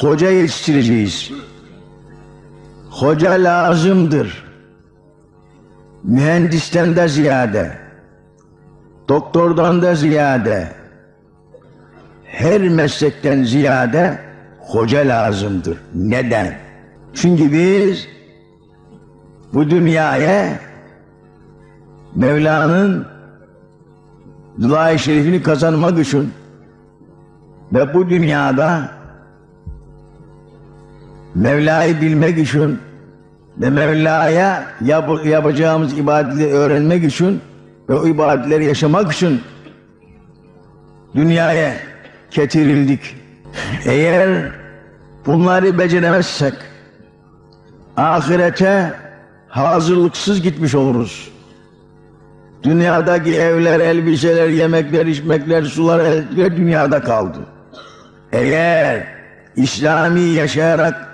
hoca yetiştireceğiz. Hoca lazımdır. Mühendisten de ziyade, doktordan da ziyade, her meslekten ziyade hoca lazımdır. Neden? Çünkü biz bu dünyaya Mevla'nın dua-i şerifini kazanmak için ve bu dünyada Mevla'yı bilmek için ve Mevla'ya yap- yapacağımız ibadetleri öğrenmek için ve o ibadetleri yaşamak için dünyaya getirildik. Eğer bunları beceremezsek ahirete hazırlıksız gitmiş oluruz. Dünyadaki evler, elbiseler, yemekler, içmekler, sular elbisler dünyada kaldı. Eğer İslami yaşayarak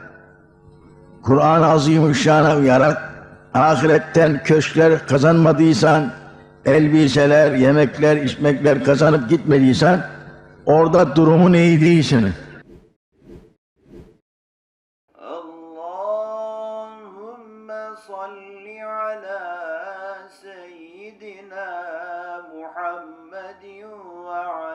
Kur'an-ı Azimüşşan'a uyarak ahiretten köşkler kazanmadıysan, elbiseler, yemekler, içmekler kazanıp gitmediysen orada durumun iyi değil senin. Ve